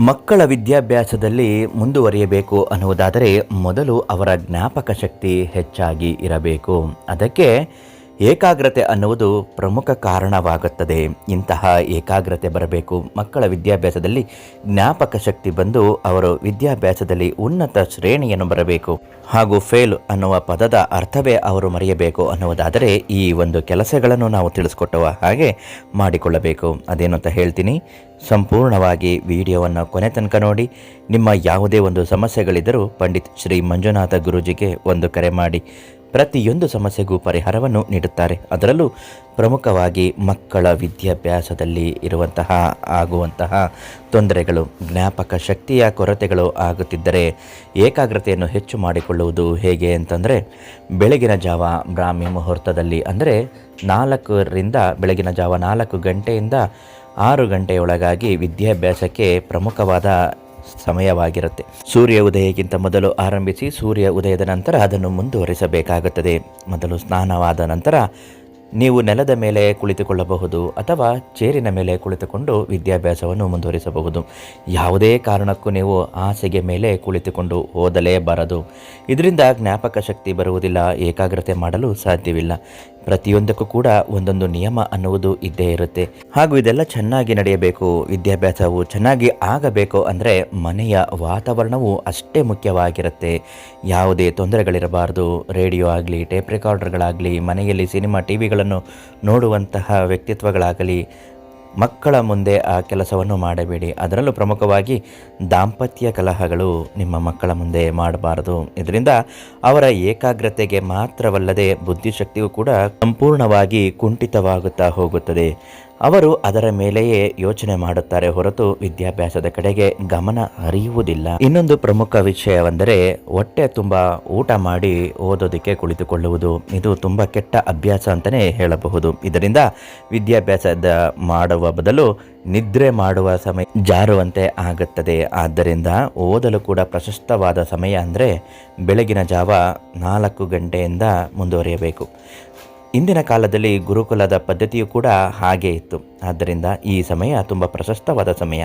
ಮಕ್ಕಳ ವಿದ್ಯಾಭ್ಯಾಸದಲ್ಲಿ ಮುಂದುವರಿಯಬೇಕು ಅನ್ನುವುದಾದರೆ ಮೊದಲು ಅವರ ಜ್ಞಾಪಕ ಶಕ್ತಿ ಹೆಚ್ಚಾಗಿ ಇರಬೇಕು. ಅದಕ್ಕೆ ಏಕಾಗ್ರತೆ ಅನ್ನುವುದು ಪ್ರಮುಖ ಕಾರಣವಾಗುತ್ತದೆ. ಇಂತಹ ಏಕಾಗ್ರತೆ ಬರಬೇಕು. ಮಕ್ಕಳ ವಿದ್ಯಾಭ್ಯಾಸದಲ್ಲಿ ಜ್ಞಾಪಕ ಶಕ್ತಿ ಬಂದು ಅವರು ವಿದ್ಯಾಭ್ಯಾಸದಲ್ಲಿ ಉನ್ನತ ಶ್ರೇಣಿಯನ್ನು ಬರಬೇಕು. ಹಾಗೂ ಫೇಲ್ ಅನ್ನುವ ಪದದ ಅರ್ಥವೇ ಅವರು ಮರೆಯಬೇಕು ಅನ್ನುವುದಾದರೆ ಈ ಒಂದು ಕೆಲಸಗಳನ್ನು ನಾವು ತಿಳಿಸ್ಕೊಟ್ಟುವ ಹಾಗೆ ಮಾಡಿಕೊಳ್ಳಬೇಕು. ಅದೇನು ಅಂತ ಹೇಳ್ತೀನಿ. ಸಂಪೂರ್ಣವಾಗಿ ವಿಡಿಯೋವನ್ನು ಕೊನೆ ತನಕ ನೋಡಿ. ನಿಮ್ಮ ಯಾವುದೇ ಒಂದು ಸಮಸ್ಯೆಗಳಿದ್ದರೂ ಪಂಡಿತ್ ಶ್ರೀ ಮಂಜುನಾಥ ಗುರೂಜಿಗೆ ಒಂದು ಕರೆ ಮಾಡಿ. ಪ್ರತಿಯೊಂದು ಸಮಸ್ಯೆಗೂ ಪರಿಹಾರವನ್ನು ನೀಡುತ್ತಾರೆ. ಅದರಲ್ಲೂ ಪ್ರಮುಖವಾಗಿ ಮಕ್ಕಳ ವಿದ್ಯಾಭ್ಯಾಸದಲ್ಲಿ ಇರುವಂತಹ ಆಗುವಂತಹ ತೊಂದರೆಗಳು, ಜ್ಞಾಪಕ ಶಕ್ತಿಯ ಕೊರತೆಗಳು ಆಗುತ್ತಿದ್ದರೆ ಏಕಾಗ್ರತೆಯನ್ನು ಹೆಚ್ಚು ಮಾಡಿಕೊಳ್ಳುವುದು ಹೇಗೆ ಅಂತಂದರೆ ಬೆಳಗಿನ ಜಾವ ಬ್ರಾಹ್ಮಿ ಮುಹೂರ್ತದಲ್ಲಿ ಅಂದರೆ ನಾಲ್ಕರಿಂದ ಬೆಳಗಿನ ಜಾವ ನಾಲ್ಕು ಗಂಟೆಯಿಂದ ಆರು ಗಂಟೆಯೊಳಗಾಗಿ ವಿದ್ಯಾಭ್ಯಾಸಕ್ಕೆ ಪ್ರಮುಖವಾದ ಸಮಯವಾಗಿರುತ್ತೆ. ಸೂರ್ಯ ಉದಯಕ್ಕಿಂತ ಮೊದಲು ಆರಂಭಿಸಿ ಸೂರ್ಯ ಉದಯದ ನಂತರ ಅದನ್ನು ಮುಂದುವರಿಸಬೇಕಾಗುತ್ತದೆ. ಮೊದಲು ಸ್ನಾನವಾದ ನಂತರ ನೀವು ನೆಲದ ಮೇಲೆ ಕುಳಿತುಕೊಳ್ಳಬಹುದು ಅಥವಾ ಚೇರಿನ ಮೇಲೆ ಕುಳಿತುಕೊಂಡು ವಿದ್ಯಾಭ್ಯಾಸವನ್ನು ಮುಂದುವರಿಸಬಹುದು. ಯಾವುದೇ ಕಾರಣಕ್ಕೂ ನೀವು ಆಸೆಗೆ ಮೇಲೆ ಕುಳಿತುಕೊಂಡು ಓದಲೇಬಾರದು. ಇದರಿಂದ ಜ್ಞಾಪಕ ಶಕ್ತಿ ಬರುವುದಿಲ್ಲ, ಏಕಾಗ್ರತೆ ಮಾಡಲು ಸಾಧ್ಯವಿಲ್ಲ. ಪ್ರತಿಯೊಂದಕ್ಕೂ ಕೂಡ ಒಂದೊಂದು ನಿಯಮ ಅನ್ನುವುದು ಇದ್ದೇ ಇರುತ್ತೆ. ಹಾಗೂ ಇದೆಲ್ಲ ಚೆನ್ನಾಗಿ ನಡೆಯಬೇಕು, ವಿದ್ಯಾಭ್ಯಾಸವು ಚೆನ್ನಾಗಿ ಆಗಬೇಕು ಅಂದರೆ ಮನೆಯ ವಾತಾವರಣವು ಅಷ್ಟೇ ಮುಖ್ಯವಾಗಿರುತ್ತೆ. ಯಾವುದೇ ತೊಂದರೆಗಳಿರಬಾರ್ದು, ರೇಡಿಯೋ ಆಗಲಿ, ಟೇಪ್ ರೆಕಾರ್ಡರ್ಗಳಾಗಲಿ, ಮನೆಯಲ್ಲಿ ಸಿನಿಮಾ ಟಿ ವಿಗಳನ್ನು ನೋಡುವಂತಹ ವ್ಯಕ್ತಿತ್ವಗಳಾಗಲಿ ಮಕ್ಕಳ ಮುಂದೆ ಆ ಕೆಲಸವನ್ನು ಮಾಡಬೇಡಿ. ಅದರಲ್ಲೂ ಪ್ರಮುಖವಾಗಿ ದಾಂಪತ್ಯ ಕಲಹಗಳು ನಿಮ್ಮ ಮಕ್ಕಳ ಮುಂದೆ ಮಾಡಬಾರದು. ಇದರಿಂದ ಅವರ ಏಕಾಗ್ರತೆಗೆ ಮಾತ್ರವಲ್ಲದೆ ಬುದ್ಧಿಶಕ್ತಿಯು ಕೂಡ ಸಂಪೂರ್ಣವಾಗಿ ಕುಂಠಿತವಾಗುತ್ತಾ ಹೋಗುತ್ತದೆ. ಅವರು ಅದರ ಮೇಲೆಯೇ ಯೋಚನೆ ಮಾಡುತ್ತಾರೆ ಹೊರತು ವಿದ್ಯಾಭ್ಯಾಸದ ಕಡೆಗೆ ಗಮನ ಹರಿಯುವುದಿಲ್ಲ. ಇನ್ನೊಂದು ಪ್ರಮುಖ ವಿಷಯವೆಂದರೆ ಹೊಟ್ಟೆ ತುಂಬ ಊಟ ಮಾಡಿ ಓದೋದಕ್ಕೆ ಕುಳಿತುಕೊಳ್ಳುವುದು. ಇದು ತುಂಬ ಕೆಟ್ಟ ಅಭ್ಯಾಸ ಅಂತಲೇ ಹೇಳಬಹುದು. ಇದರಿಂದ ವಿದ್ಯಾಭ್ಯಾಸದ ಮಾಡುವ ಬದಲು ನಿದ್ರೆ ಮಾಡುವ ಸಮಯ ಜಾರುವಂತೆ ಆಗುತ್ತದೆ. ಆದ್ದರಿಂದ ಓದಲು ಕೂಡ ಪ್ರಶಸ್ತವಾದ ಸಮಯ ಅಂದರೆ ಬೆಳಗಿನ ಜಾವ ನಾಲ್ಕು ಗಂಟೆಯಿಂದ ಮುಂದುವರಿಯಬೇಕು. ಇಂದಿನ ಕಾಲದಲ್ಲಿ ಗುರುಕುಲದ ಪದ್ಧತಿಯು ಕೂಡ ಹಾಗೇ ಇತ್ತು. ಆದ್ದರಿಂದ ಈ ಸಮಯ ತುಂಬ ಪ್ರಶಸ್ತವಾದ ಸಮಯ.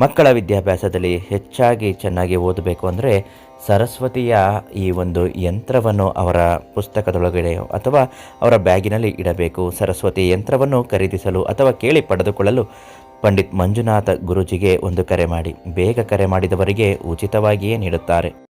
ಮಕ್ಕಳ ವಿದ್ಯಾಭ್ಯಾಸದಲ್ಲಿ ಹೆಚ್ಚಾಗಿ ಚೆನ್ನಾಗಿ ಓದಬೇಕು ಅಂದರೆ ಸರಸ್ವತಿಯ ಈ ಒಂದು ಯಂತ್ರವನ್ನು ಅವರ ಪುಸ್ತಕದೊಳಗಡೆ ಅಥವಾ ಅವರ ಬ್ಯಾಗಿನಲ್ಲಿ ಇಡಬೇಕು. ಸರಸ್ವತಿ ಯಂತ್ರವನ್ನು ಖರೀದಿಸಲು ಅಥವಾ ಕೇಳಿ ಪಡೆದುಕೊಳ್ಳಲು ಪಂಡಿತ್ ಮಂಜುನಾಥ ಗುರುಜಿಗೆ ಒಂದು ಕರೆ ಮಾಡಿ. ಬೇಗ ಕರೆ ಮಾಡಿದವರಿಗೆ ಉಚಿತವಾಗಿಯೇ ನೀಡುತ್ತಾರೆ.